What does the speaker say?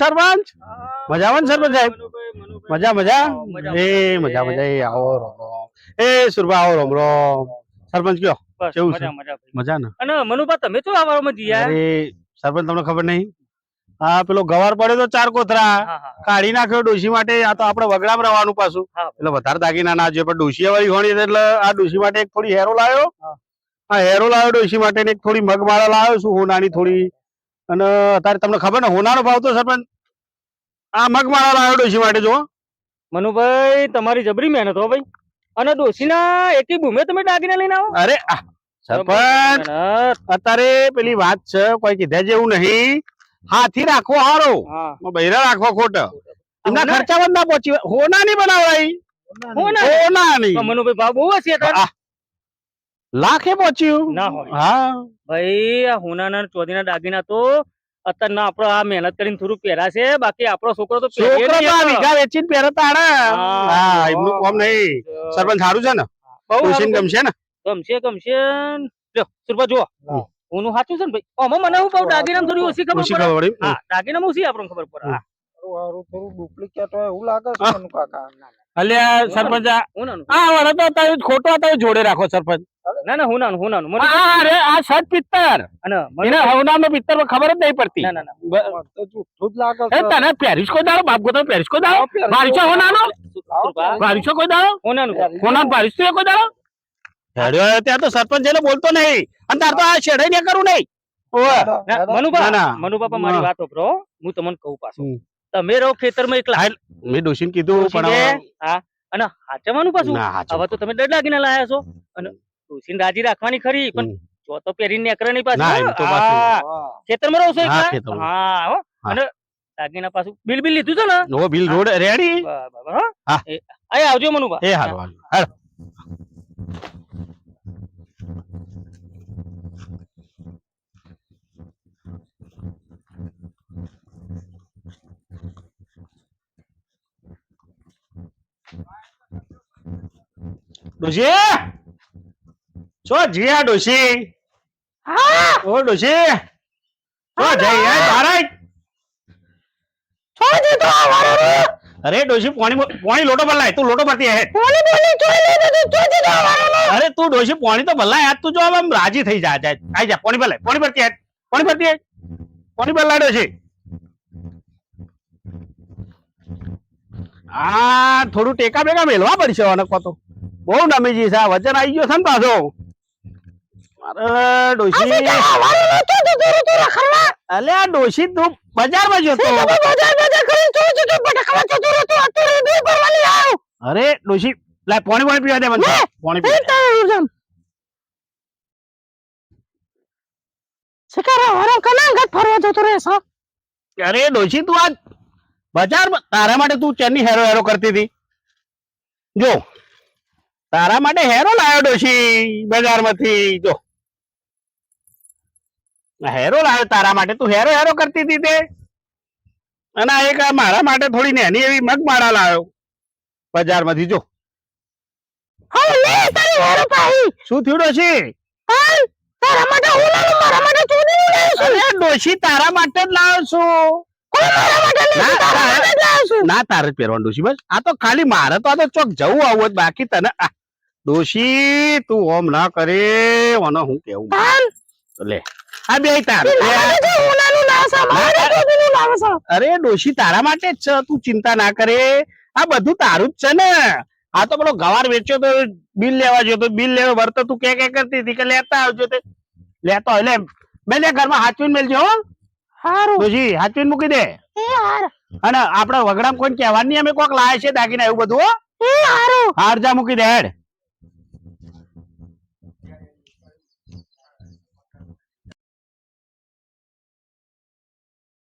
સરપંચ. મજામાં સરપંચ સાહેબ? મજા મજા? એ મજા મજા. એ આવો રોમ રોમ. એ સુરભા આવો રોમ રોમ. સરપંચ કયો? કેવું છે? મજા. ને અને મનુભા તમે શું આ વાળામાં જીયા? અરે સરપંચ તમને ખબર નહીં? હા પેલો ગવાર પડ્યો તો ચાર કોથરા. કાઢી નાખ્યો ડોસી માટે આ તો આપડે વગડામ રહેવાનું પાછું. એટલે વધારે દાગીના ના જોઈએ પણ ડોસી વાળી ઘણી એટલે આ ડોસી માટે એક થોડી હેરો લાવ્યો. હા. હેરો લાવ્યો ડોસી માટે એક થોડી મગમાળા લાવ્યો છું હોનાની થોડી. અને અત્યારે તમને ખબર ને હોનાનો ભાવ તો સરપંચ આ મગમાળા લાવ્યો ડોસી માટે જો. મનુભાઈ તમારી જબરી મહેનત હો ભાઈ. અને ડોશીના એકી ભૂમે તમે દાગીના લઈને આવો. અરે સરપંચ અત્યારે પેલી વાત છે કોઈ કીધા જેવું નહીં. હાથી રાખવો હારો. બૈરા રાખવા ખોટો. એમના હોના- ખર્ચા બંધ ના પહોંચી હોનાની બનાવડાઈ હોના? નહીં. મનુભાઈ ભાવ બહુ હશે લાખે પહોંચ્યું. ના હોય. હા. ભાઈ આ હોનાના ચોધીના દાગીના તો અત્યારના આપડે આ મહેનત કરીને થોડું પહેરાશે બાકી આપણો છોકરો તો છોકરો નહીં. વીઘા વેચીને હા. એમનું કામ નહીં. સરપંચ સારું છે ને? બહુ ગમશે ને? ગમશે ગમશે. જો સુરભા જુઓ. હા. હોનું સાચું છે ને ભાઈ આમાં મને હું કહું દાગીના થોડી ઓછી ખબર પડે હા દાગીના ઓછી આપણને ખબર પડે હા. હારું થોડું ડુપ્લિકેટ હોય એવું લાગે છે મનુ કાકા અલ્યા સરપંચ આ હોનાનું તો તમે ખોટો તમે જોડે રાખો સરપંચ ના ના હોનાનું હોનાનું મને આ અરે આ શર્ટ પિત્તર અને મને એને હવનાનો પિત્તર ખબર જ નહીં પડતી ના ના ના તો જુઠ્ઠું જ લાગે છે તને કોઈ દાડો બાપ ગોતો પહેરીશ કોઈ દાડો હોનાનો હોનાનો કોઈ દાડો હેડ્યો ત્યાં તો સરપંચ એટલે બોલતો નહીં. અને તાર તો આ શેઢાઈ ને કરું નહીં. ઓવે. ના, મનુભા ના, ના. મનુભા પણ મારી વાત સાંભળો હું. તમને કહું પાછું. તમે રહો ખેતરમાં એકલા. મેં ડોશીને કીધું પણ હા અને હાચવાનું પાછું? હવે તો તમે દડ લાગીને લાયા છો. અને ડોશીને રાજી રાખવાની ખરી પણ. જો તો પહેરીને નીકળે નહીં પાછું. ના, એમ તો હા. પાછું. ખેતરમાં રહો છો હા, એકલા? હા હો. અને દાગીના પાછું બિલ બિલ લીધું છે ને? નો બિલ રોડ રેડી બરાબર હા. એ આવજો મનુભા એ ડોશી? છો જીયા ડોશી? ઓ ડોશી? છો જઈ યાર તારા અરે ડોશી પાણી પાણી લોટો બદલાય તું લોટો ભરતી હે. અરે તું ડોશી પાણી તો બદલાય આ તું જો આમ રાજી થઈ જા જાય આઈ જા પાણી બદલાય પાણી ભરતી હે પાણી ભરતી હે. પાણી બદલાય ડોશી. આ થોડું ટેકા બેકા મેલવા પડશે આને કો તો બહુ નમીજી છે આ વજન આવી ગયો છે ને પાછો. અરે ડોશી અલે આ ડોશી તું બજારમાં જતો અરે ડોશી લા પાણી પાણી પીવા દે મને. પાણી પીવા દે. અરે ડોશી તું આજ બજાર તારા માટે તું ચેનની હેરો હેરો કરતી હતી. જો તારા માટે હેરો લાવ્યો ડોશી બજારમાંથી જો. હેરો લાવ્યો તારા માટે તું હેરો હેરો કરતી હતી તે. અને એક મારા માટે થોડી નેની એવી મગમાળા લાવ્યો બજારમાંથી જો. શું થયું ડોશી? અરે ડોશી તારા માટે જ લાવ્યો છું. ના, તારે- તારે પહેરવાનું છે બસ. આ તો ખાલી મારે તો આ તો ચોક જવું આવું જ બાકી તને. આ ડોશી તું ઓમ ના કરે ઓને હું કેવું? લે. આ બે તાર. અરે ડોશી તારા માટે જ છે. તું ચિંતા ના કરે. આ બધું તારું જ છે ને. આ તો પેલો ગવાર વેચ્યો તો બિલ લેવા જોયો તો બિલ લેવા વર્તો તું કે કે કરતી હતી કે લેતા આવજો તે. લેતો એટલે મેં ઘરમાં હાચવીને મેલજો હારું. ડોશી હાચવીને મૂકી દે. અને આપડે વગડામ કોઈ કહેવાની અમે કોક લાવે છે દાગીના એવું બધું હાર જા મૂકી દે હેડ.